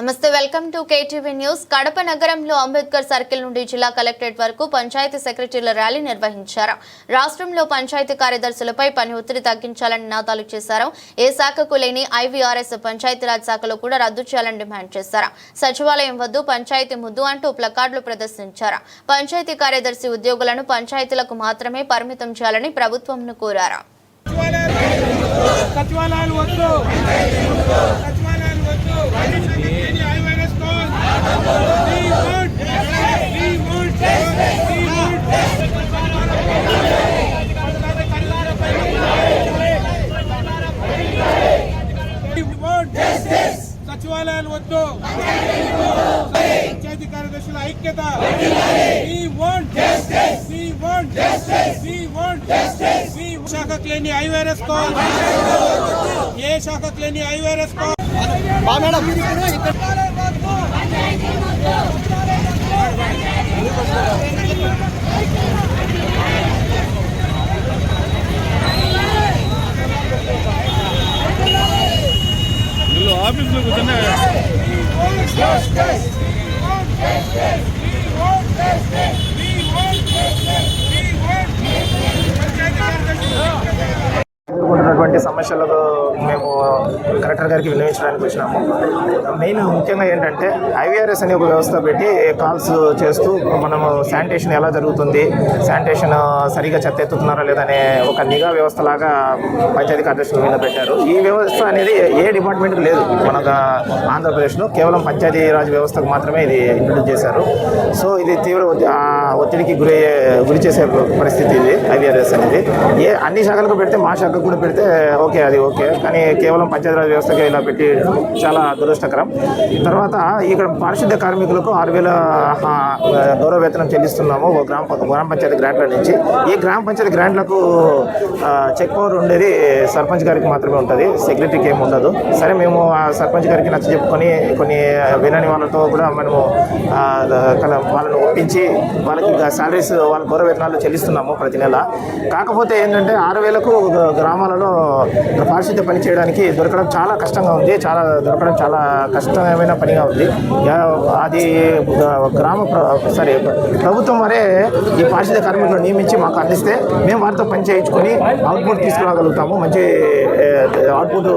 నమస్తే welcome to KTV news. Kadapa నగరంలో Ambedkar circle నుండి జిల్లా కలెక్టరేట్ వరకు పంచాయతీ సెక్రటరీల ర్యాలీ నిర్వహించారు. రాష్ట్రంలో పంచాయతీ కార్యదర్శులపై పని ఒత్తిడి తగ్గించాలని నినాదాలు చేశారు. ఏ శాఖకు లేని ఐవీఆర్ఎస్ పంచాయతీరాజ్ శాఖలో కూడా రద్దు చేయాలని డిమాండ్ చేశారు. సచివాలయం వద్దు పంచాయతీ ముద్దు అంటూ ప్లకార్డులు ప్రదర్శించారు. పంచాయతీ కార్యదర్శి ఉద్యోగులను పంచాయతీలకు మాత్రమే పరిమితం చేయాలని ప్రభుత్వంను కోరారు. సచివాలయాలు వద్దు. We want justice. We శాఖకు లేని ఐవైరస్ కాల్ ఏ శాఖకు లేని ఐవైరస్ కాల్ ఆఫీస్లో ఎదుర్కొంటున్నటువంటి సమస్యలకు కలెక్టర్ గారికి విన్నవించడానికి వచ్చినాము. మెయిన్ ముఖ్యంగా ఏంటంటే ఐవీఆర్ఎస్ అనే ఒక వ్యవస్థ పెట్టి కాల్స్ చేస్తూ మనము శానిటేషన్ ఎలా జరుగుతుంది శానిటేషన్ సరిగా చెత్త ఎత్తుతున్నారా లేదనే ఒక నిఘా వ్యవస్థ లాగా పంచాయతీ కార్యదర్శుల మీద పెట్టారు. ఈ వ్యవస్థ అనేది ఏ డిపార్ట్మెంట్కి లేదు. మన ఆంధ్రప్రదేశ్లో కేవలం పంచాయతీ రాజ్ వ్యవస్థకు మాత్రమే ఇది ఇంట్రడ్యూస్ చేశారు. సో ఇది తీవ్ర ఒత్తి- ఒత్తిడికి గురి గురి చేసే పరిస్థితి ఇది ఐవీఆర్ఎస్ అనేది. ఏ అన్ని శాఖలకు పెడితే మా శాఖకు కూడా పెడితే ఓకే అది ఓకే. కానీ కేవలం పంచాయతీరాజ్ వ్యవస్థకి ఇలా పెట్టి చాలా దురదృష్టకరం. తర్వాత ఇక్కడ పారిశుద్ధ్య కార్మికులకు ఆరు వేల గౌరవ వేతనం చెల్లిస్తున్నాము ఓ గ్రామ గ్రామ పంచాయతీ గ్రాంట్ల నుంచి. ఈ గ్రామ పంచాయతీ గ్రాంట్లకు చెక్ పవర్ ఉండేది సర్పంచ్ గారికి మాత్రమే ఉంటుంది. సెక్రటరీకి ఏమి ఉండదు. సరే మేము ఆ సర్పంచ్ గారికి నచ్చ చెప్పుకొని కొన్ని వినని వాళ్ళతో కూడా మనము కల- వాళ్ళని ఒప్పించి వాళ్ళకి శాలరీస్ వాళ్ళ గౌరవ వేతనాలు చెల్లిస్తున్నాము ప్రతి నెల. కాకపోతే ఏంటంటే ఆరు వేలకు గ్రామాలలో పారిశుద్ధ్య పని చేయడానికి దొరకడం చాలా కష్టంగా ఉంది. చాలా దొరకడం చాలా కష్టమైన పనిగా ఉంది. అది గ్రామ సారీ ప్రభుత్వం వరే ఈ పారిశుద్ధ కార్మికులను నియమించి మాకు అందిస్తే మేము వారితో పని చేయించుకొని అవుట్పుట్ తీసుకురాగలుగుతాము. మంచి అవుట్పుట్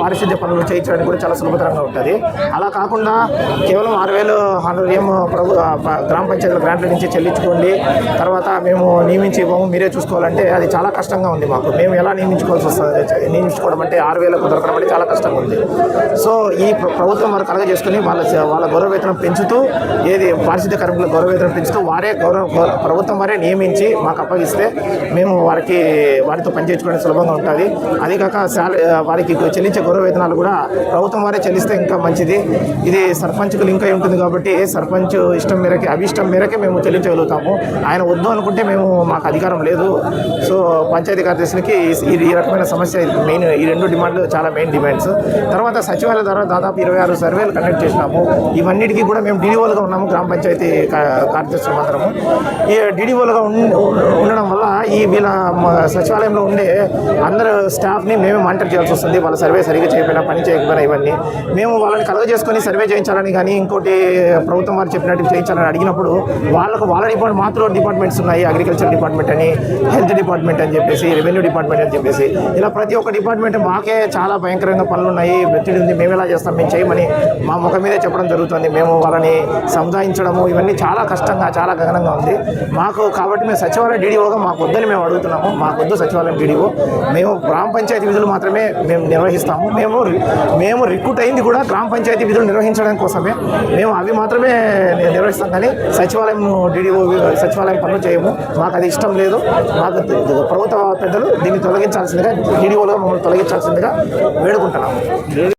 పారిశుద్ధ్య పనులు చేయించడానికి కూడా చాలా సులభతరంగా ఉంటుంది. అలా కాకుండా కేవలం ఆరు వేలు ఏమో ప్రభు గ్రామ పంచాయతీల గ్రాంట్ల నుంచి చెల్లించుకోండి. తర్వాత మేము నియమించి ఇవ్వము. మీరే చూసుకోవాలంటే అది చాలా కష్టంగా ఉంది మాకు. మేము ఎలా నియమించుకోవాల్సి వస్తుంది? నియమించుకోవడం అంటే ఆరు ఉద్యోగులకు దొరకడం అంటే చాలా కష్టంగా ఉంది సో ఈ ప్రభుత్వం వారు కలగజేసుకుని వాళ్ళ వాళ్ళ గౌరవ వేతనం పెంచుతూ ఏది పారిశుద్ధ్య కార్మికుల గౌరవ వేతనం పెంచుతూ వారే గౌరవ గౌరవ- ప్రభుత్వం వారే నియమించి మాకు అప్పగిస్తే మేము వారికి వారితో పనిచేయించుకోవడం సులభంగా ఉంటుంది. అది కాక శాలరీ వారికి చెల్లించే గౌరవ వేతనాలు కూడా ప్రభుత్వం వారే చెల్లిస్తే ఇంకా మంచిది. ఇది సర్పంచ్కు లింక్ అయి ఉంటుంది కాబట్టి సర్పంచ్ ఇష్టం మేరకి అభిష్టం మేరకే మేము చెల్లించగలుగుతాము. ఆయన వద్దు అనుకుంటే మేము మాకు అధికారం లేదు. సో పంచాయతీ కార్యదర్శులకి ఈ రకమైన సమస్య మెయిన్ ఈ రెండు డిమాండ్లు చాలా మెయిన్ డిమాండ్స్ తర్వాత సచివాలయం ద్వారా దాదాపు ఇరవై ఆరు సర్వేలు కండక్ట్ చేసినాము. ఇవన్నిటికీ కూడా మేము డీడీఓలుగా ఉన్నాము గ్రామ పంచాయతీ కార్యదర్శులు మాత్రము. ఈ డీడీఓలుగా ఉండడం వల్ల ఈ వీళ్ళ సచివాలయంలో ఉండే అందరు స్టాఫ్ని మేమే మానిటర్ చేయాల్సి వస్తుంది. వాళ్ళ సర్వే సరిగ్గా చేయకపోయినా పని చేయకపోయినా ఇవన్నీ. మేము వాళ్ళని కలగజేసుకొని సర్వే చేయించాలని కానీ ఇంకోటి ప్రభుత్వం వారు చెప్పినట్టు చేయించాలని అడిగినప్పుడు వాళ్ళకు వాళ్ళ డిపార్ట్మెంట్ మాత్రం డిపార్ట్మెంట్స్ ఉన్నాయి. అగ్రికల్చర్ డిపార్ట్మెంట్ అని హెల్త్ డిపార్ట్మెంట్ అని చెప్పేసి రెవెన్యూ డిపార్ట్మెంట్ అని చెప్పేసి. ఇలా ప్రతి ఒక్క డిపార్ట్మెంట్ మాకే చాలా భయంకరంగా పనులు ఉన్నాయి. ఒత్తిడి ఉంది మేము ఎలా చేస్తాం? మేము చేయమని మా ముఖం మీదే చెప్పడం జరుగుతుంది. మేము వాళ్ళని సముదాయించడము ఇవన్నీ చాలా కష్టంగా చాలా గగనంగా ఉంది. మాకు కాబట్టి మేము సచివాలయం డీడీఓగా మాకు వద్దని మేము అడుగుతున్నాము. మాకు వద్దు సచివాలయం డీడీఓ మేము గ్రామ పంచాయతీ విధులు మాత్రమే మేము నిర్వహిస్తాము. మేము రి- మేము రిక్రూట్ అయింది కూడా గ్రామ పంచాయతీ విధులు నిర్వహించడం కోసమే. మేము అవి మాత్రమే నిర్వహిస్తాం కానీ సచివాలయం డీడీఓ సచివాలయం పనులు చేయము. మాకు అది ఇష్టం లేదు. మాకు ప్రభుత్వ పెద్దలు దీన్ని తొలగించాల్సిందిగా డీడీఓలుగా మమ్మల్ని తొలగించాల్సిందిగా వేడుకుంటున్నాము.